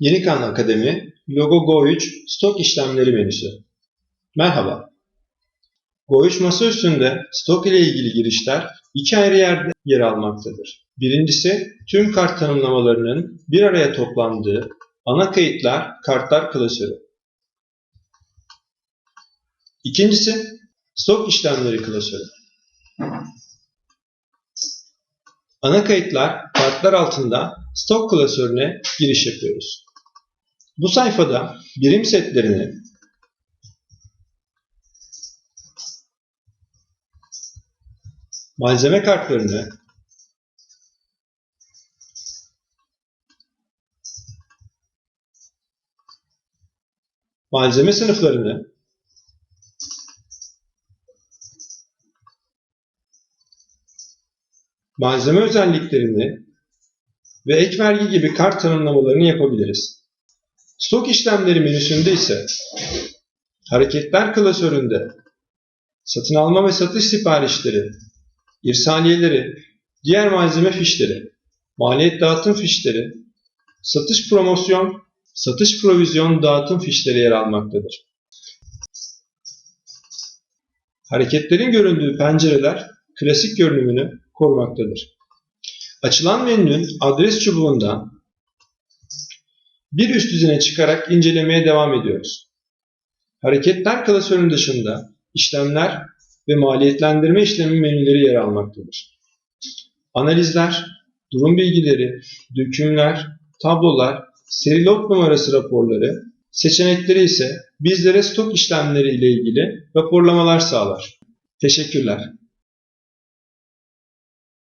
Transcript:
Yenikan Akademi Logo Go3 Stok işlemleri menüsü. Merhaba. Go3 masa üstünde stok ile ilgili girişler iki ayrı yerde yer almaktadır. Birincisi tüm kart tanımlamalarının bir araya toplandığı ana kayıtlar kartlar klasörü. İkincisi stok işlemleri klasörü. Ana kayıtlar kartlar altında stok klasörüne giriş yapıyoruz. Bu sayfada birim setlerini malzeme kartlarını malzeme sınıflarını malzeme özelliklerini ve ek vergi gibi kart tanımlamalarını yapabiliriz. Stok işlemleri menüsünde ise hareketler klasöründe satın alma ve satış siparişleri, irsaliyeleri, diğer malzeme fişleri, maliyet dağıtım fişleri, satış promosyon, satış provizyon dağıtım fişleri yer almaktadır. Hareketlerin göründüğü pencereler klasik görünümünü korumaktadır. Açılan menünün adres çubuğundan bir üst düzene çıkarak incelemeye devam ediyoruz. Hareketler klasörünün dışında işlemler ve maliyetlendirme işlemi menüleri yer almaktadır. Analizler, durum bilgileri, dökümler, tablolar, seri lot numarası raporları, seçenekleri ise bizlere stok işlemleri ile ilgili raporlamalar sağlar. Teşekkürler.